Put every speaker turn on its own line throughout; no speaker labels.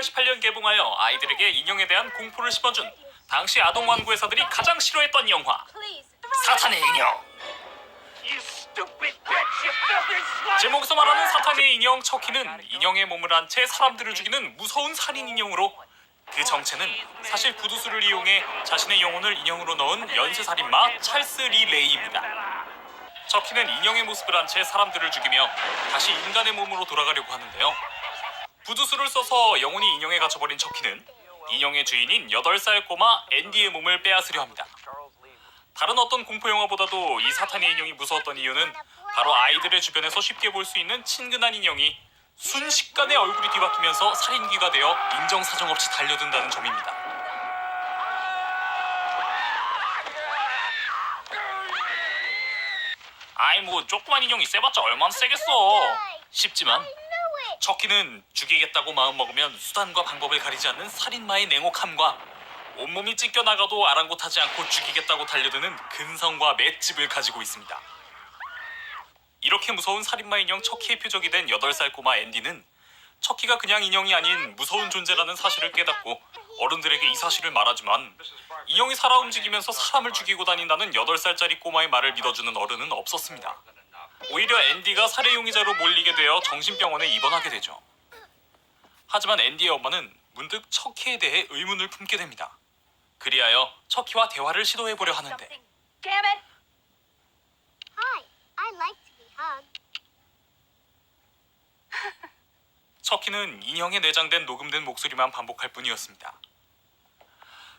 1988년 개봉하여 아이들에게 인형에 대한 공포를 심어준 당시 아동 완구 회사들이 가장 싫어했던 영화 사탄의 인형. 제목에서 말하는 사탄의 인형 척키는 인형에 몸을 한 채 사람들을 죽이는 무서운 살인 인형으로 그 정체는 사실 구두수를 이용해 자신의 영혼을 인형으로 넣은 연쇄살인마 찰스 리 레이입니다. 척키는 인형의 모습을 한 채 사람들을 죽이며 다시 인간의 몸으로 돌아가려고 하는데요. 부두수를 써서 영혼이 인형에 갇혀버린 척키는 인형의 주인인 8살 꼬마 앤디의 몸을 빼앗으려 합니다. 다른 어떤 공포 영화보다도 이 사탄의 인형이 무서웠던 이유는 바로 아이들의 주변에서 쉽게 볼 수 있는 친근한 인형이 순식간에 얼굴이 뒤바뀌면서 살인귀가 되어 인정사정 없이 달려든다는 점입니다. 아이 뭐 조그만 인형이 세봤자 얼마나 세겠어 싶지만 척키는 죽이겠다고 마음먹으면 수단과 방법을 가리지 않는 살인마의 냉혹함과 온몸이 찢겨나가도 아랑곳하지 않고 죽이겠다고 달려드는 근성과 맷집을 가지고 있습니다. 이렇게 무서운 살인마 인형 척키의 표적이 된 8살 꼬마 앤디는 척키가 그냥 인형이 아닌 무서운 존재라는 사실을 깨닫고 어른들에게 이 사실을 말하지만 인형이 살아 움직이면서 사람을 죽이고 다닌다는 8살짜리 꼬마의 말을 믿어주는 어른은 없었습니다. 오히려 앤디가 살해 용의자로 몰리게 되어 정신병원에 입원하게 되죠. 하지만 앤디의 엄마는 문득 척키에 대해 의문을 품게 됩니다. 그리하여 척키와 대화를 시도해 보려 하는데
Damn it!
Hi, I like to be hugged.
척키는 인형에 내장된 녹음된 목소리만 반복할 뿐이었습니다.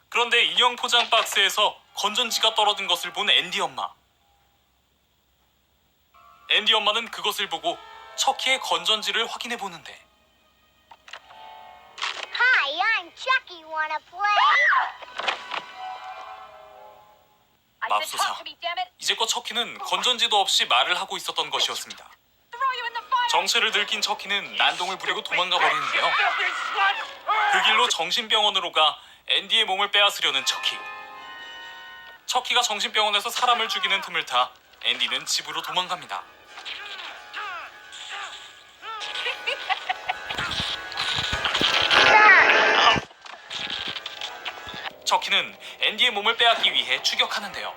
그런데 인형 포장 박스에서 건전지가 떨어진 것을 본 앤디 엄마. 앤디 엄마는 그것을 보고 척키의 건전지를 확인해 보는데
Hi, I'm Chucky. Wanna play?
I said
맙소사.
talk to me, damn it!
이제껏 척키는 건전지도 없이 말을 하고 있었던 것이었습니다.
Throw you in the fire!
정체를 들킨 척키는 난동을 부리고 도망가 버리는데요. 그 길로 정신병원으로 가 앤디의 몸을 빼앗으려는 척키. 척키가 정신병원에서 사람을 죽이는 틈을 타 앤디는 집으로 도망갑니다. 척키는 앤디의 몸을 빼앗기 위해 추격하는데요.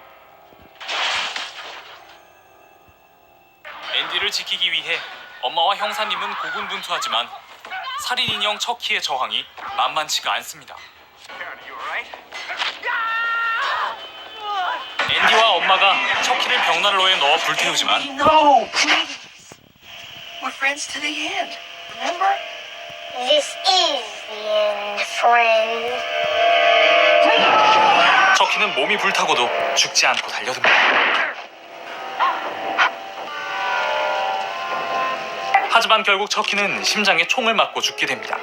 앤디를 지키기 위해 엄마와 형사님은 고군분투하지만 살인 인형 척키의 저항이 만만치가 않습니다. 앤디와 엄마가 척키를 벽난로에 넣어 불태우지만?
This is the end, friend.
척키는 몸이 불타고도 죽지 않고 달려듭니다. 하지만 결국 척키는 심장에 총을 맞고 죽게 됩니다.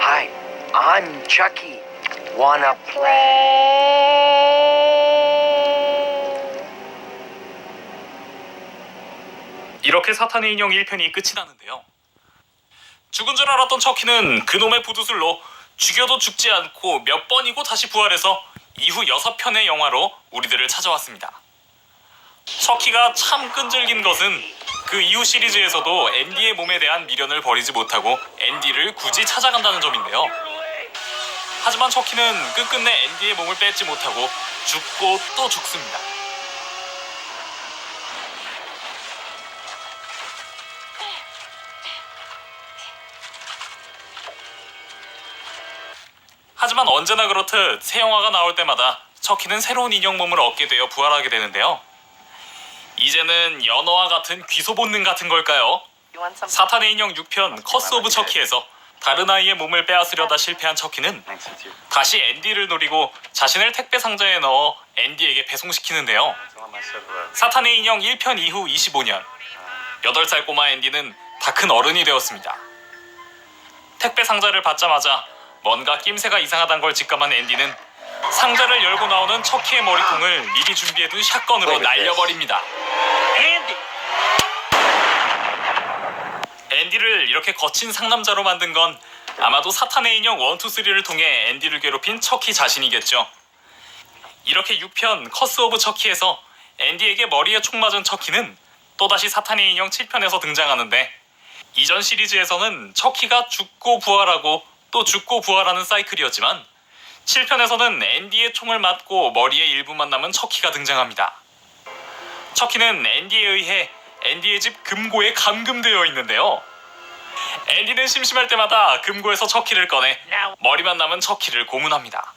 Hi, I'm Chucky. Wanna
Play.
이렇게 사탄의 인형 1편이 끝이 나는데요. 죽은 줄 알았던 척키는 그놈의 부두술로 죽여도 죽지 않고 몇 번이고 다시 부활해서 이후 6편의 영화로 우리들을 찾아왔습니다. 척키가 참 끈질긴 것은 그 이후 시리즈에서도 앤디의 몸에 대한 미련을 버리지 못하고 앤디를 굳이 찾아간다는 점인데요. 하지만 척키는 끝끝내 앤디의 몸을 뺏지 못하고 죽고 또 죽습니다. 하지만 언제나 그렇듯 새 영화가 나올 때마다 척키는 새로운 인형 몸을 얻게 되어 부활하게 되는데요. 이제는 연어와 같은 귀소 본능 같은 걸까요? 사탄의 인형 6편 커스 오브 척키에서 다른 아이의 몸을 빼앗으려다 실패한 척키는 다시 앤디를 노리고 자신을 택배 상자에 넣어 앤디에게 배송시키는데요. 사탄의 인형 1편 이후 25년 8살 꼬마 앤디는 다 큰 어른이 되었습니다. 택배 상자를 받자마자 뭔가 낌새가 이상하단 걸 직감한 앤디는 상자를 열고 나오는 척키의 머리통을 미리 준비해둔 샷건으로 날려버립니다.
Andy!
앤디를 이렇게 거친 상남자로 만든 건 아마도 사탄의 인형 1, 2, 3를 통해 앤디를 괴롭힌 척키 자신이겠죠. 이렇게 6편 커스 오브 척키에서 앤디에게 머리에 총 맞은 척키는 또다시 사탄의 인형 7편에서 등장하는데 이전 시리즈에서는 척키가 죽고 부활하고 또 죽고 부활하는 사이클이었지만 7편에서는 앤디의 총을 맞고 머리의 일부만 남은 척키가 등장합니다. 척키는 앤디에 의해 앤디의 집 금고에 감금되어 있는데요. 앤디는 심심할 때마다 금고에서 척키를 꺼내 머리만 남은 척키를 고문합니다.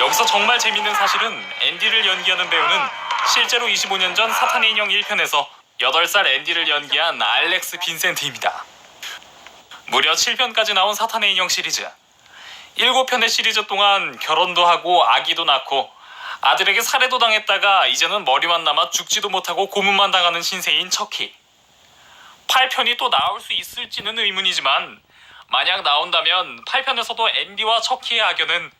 여기서 정말 재밌는 사실은 앤디를 연기하는 배우는 실제로 25년 전 사탄의 인형 1편에서 8살 앤디를 연기한 알렉스 빈센트입니다. 무려 7편까지 나온 사탄의 인형 시리즈. 7편의 시리즈 동안 결혼도 하고 아기도 낳고 아들에게 살해도 당했다가 이제는 머리만 남아 죽지도 못하고 고문만 당하는 신세인 척키. 8편이 또 나올 수 있을지는 의문이지만 만약 나온다면 8편에서도 앤디와 척키의 악연은